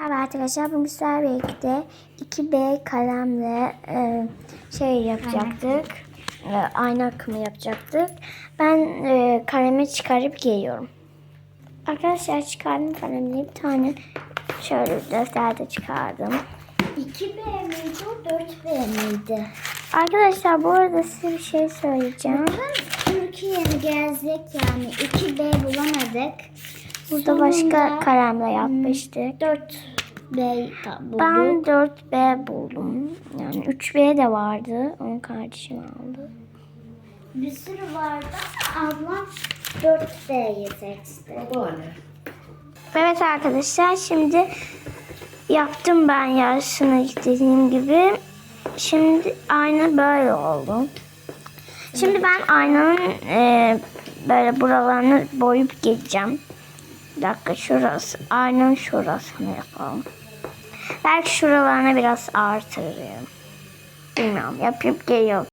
Merhaba arkadaşlar. Bugün sizlerle birlikte 2B kalemle e, şey yapacaktık. E, ayna akımı yapacaktık. Ben e, kalemi çıkarıp geliyorum. Arkadaşlar çıkardım kalemleri. Bir tane şöyle defterde çıkardım. 2B miydi o 4B miydi? Arkadaşlar bu arada size bir şey söyleyeceğim. Türkiye'yi gezdik yani 2B bulamadık. Burada Sonunda, başka kalemle yapmıştık. 4B bulduk. Ben 4B buldum. Yani 3B de vardı. Onun kardeşim aldı. Bir sürü vardı ama ablam 4B'yi seçti. Evet arkadaşlar şimdi yaptım ben yarısını dediğim gibi. Şimdi ayna böyle oldu. Şimdi ben aynanın e, böyle buralarını boyup geleceğim. Bir dakika şurası. Aynanın şurasını yapalım. Belki şuralarına biraz artırırım. Bilmiyorum yapıp geliyorum.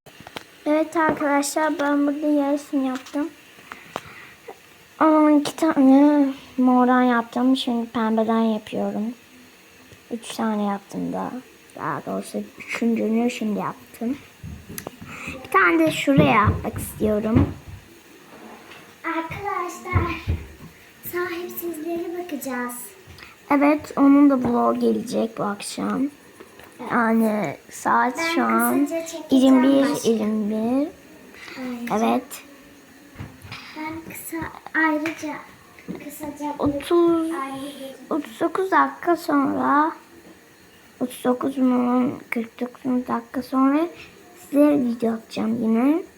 Evet arkadaşlar ben burada yarısını yaptım. Ama iki tane mordan yaptım. Şimdi pembeden yapıyorum. Üç tane yaptım da. Daha doğrusu üçüncünü şimdi yaptım. Bir tane de şuraya yapmak istiyorum. Arkadaşlar sahipsizlere bakacağız. Evet onun da vlog gelecek bu akşam. Yani saat Ben şu an kısaca çekeceğim 21 başka. 21. Evet. Ben kısa ayrıca kısaca 30 ayrı bir 39 dakika sonra 39 mu 49 dakika sonra size video atacağım yine.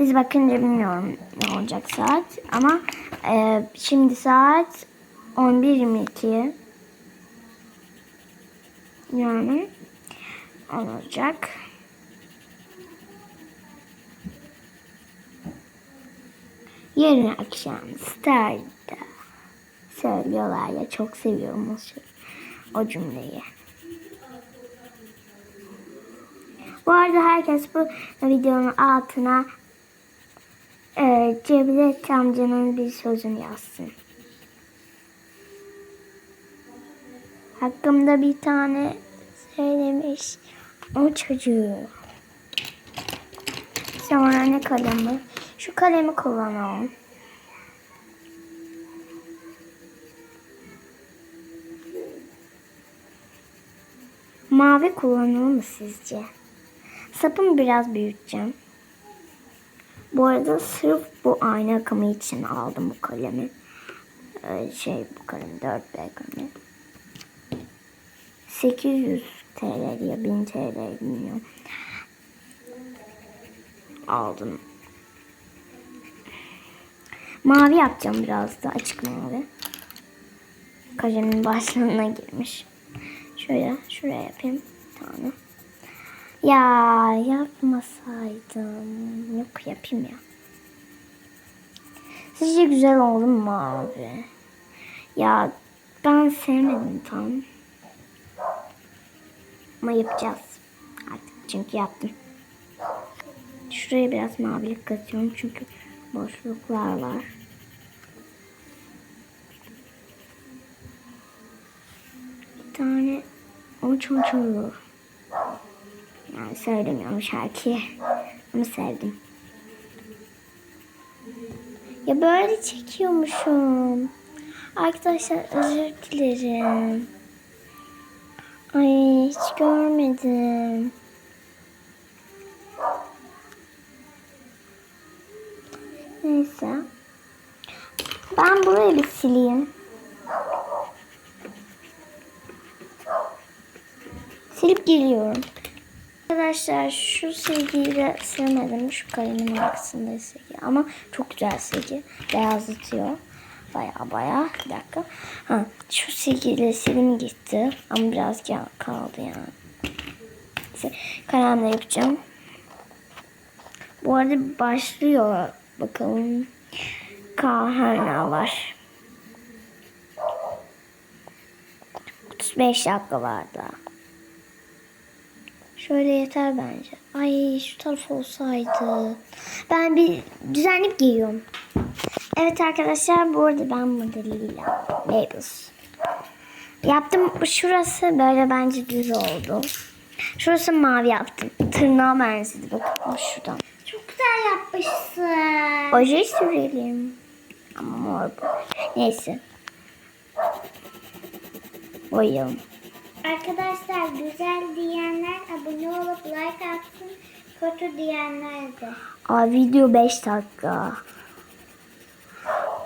Siz bakınca bilmiyorum ne olacak saat ama e, şimdi saat 11.22 yani olacak. Yarın akşam Star'da söylüyorlar ya çok seviyorum o, şey, o cümleyi. Bu arada herkes bu videonun altına e, Cevdet amcanın bir sözünü yazsın. Hakkımda bir tane söylemiş o çocuğu. Sonra ne kalemi? Şu kalemi kullanalım. Mavi kullanılır mı sizce? Sapını biraz büyüteceğim. Bu arada sırf bu ayna akımı için aldım bu kalemi. Ee, şey bu kalem 4B kalemi. 800 TL ya 1000 TL bilmiyorum. Aldım. Mavi yapacağım biraz da açık mavi. Kalemin başlarına girmiş. Şöyle şuraya yapayım bir tane. Ya yapmasaydım. Yok yapayım ya. Sizce güzel oldu mu mavi? Ya ben sevmedim tam. Ama yapacağız. Artık çünkü yaptım. Şuraya biraz mavilik katıyorum çünkü boşluklar var. Bir tane o çocuğu. Yani söylemiyorum şarkıyı. Ama sevdim. Ya böyle çekiyormuşum. Arkadaşlar özür dilerim. Ay hiç görmedim. Neyse. Ben burayı bir sileyim. Silip geliyorum. Arkadaşlar şu silgiyle silmedim. Şu kalemin arkasında silgi. Ama çok güzel silgi. Beyazlatıyor. Baya baya. Bir dakika. Ha, şu silgiyle silim gitti. Ama biraz kaldı yani. Neyse, Kalemle yapacağım. Bu arada başlıyor. Bakalım. Kahana var. 35 dakika var daha. Şöyle yeter bence. Ay şu taraf olsaydı. Ben bir düzenleyip giyiyorum. Evet arkadaşlar bu arada ben burada Lila. Labels. Yaptım. Şurası böyle bence düz oldu. Şurası mavi yaptım. Tırnağa benzedi. Bakın şuradan. Çok güzel yapmışsın. Oje sürelim. Ama mor bu. Neyse. Boyayalım. Arkadaşlar güzel diyenler abone olup like atsın. Kötü diyenler de. Aa, video 5 dakika.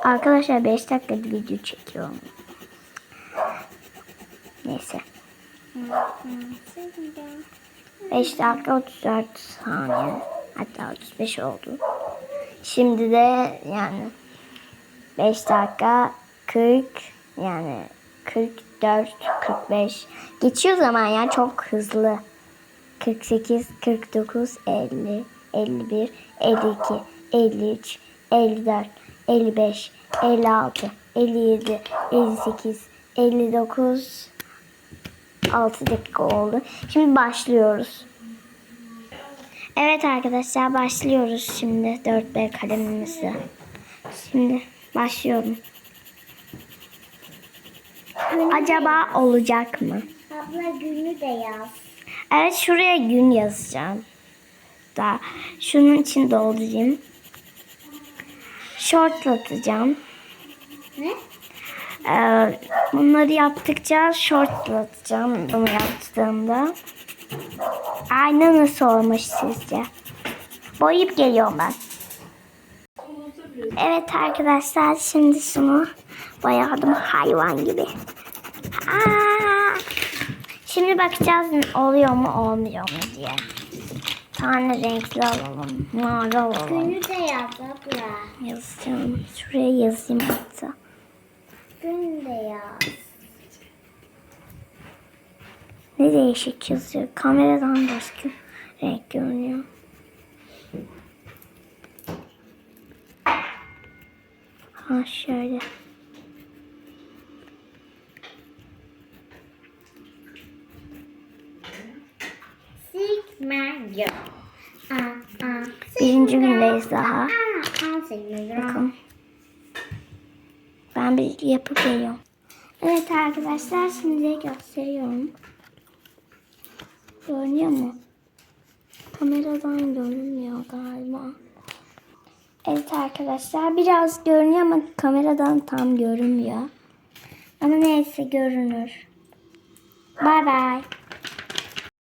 Arkadaşlar 5 dakika video çekiyorum. Neyse. 5 dakika 34 saniye. Hatta 35 oldu. Şimdi de yani 5 dakika 40 yani 44 45 geçiyor zaman ya çok hızlı. 48 49 50 51 52 53 54 55 56 57 58 59 6 dakika oldu. Şimdi başlıyoruz. Evet arkadaşlar başlıyoruz şimdi 4B kalemimizle. Şimdi başlıyorum. Acaba olacak mı? Abla günü de yaz. Evet şuraya gün yazacağım. Da şunun için doldurayım. Shortlatacağım. Ne? Ee, bunları yaptıkça shortlatacağım bunu yaptığımda. Ayna nasıl olmuş sizce? Boyayıp geliyorum ben. Evet arkadaşlar şimdi şunu boyadım hayvan gibi. Aa! Şimdi bakacağız oluyor mu olmuyor mu diye. Tane renkli alalım. Mavi alalım. Günü de yaz abla. Yazacağım. Şuraya yazayım hatta. Gün de yaz. Ne değişik yazıyor. Kameradan başka renk görünüyor. Ha şöyle. Birinci gündeyiz daha. Bakın. Ben bir yapıp geliyorum. Evet arkadaşlar şimdi gösteriyorum. Görünüyor mu? Kameradan görünmüyor galiba. Evet arkadaşlar biraz görünüyor ama kameradan tam görünmüyor. Ama neyse görünür. Bay bay.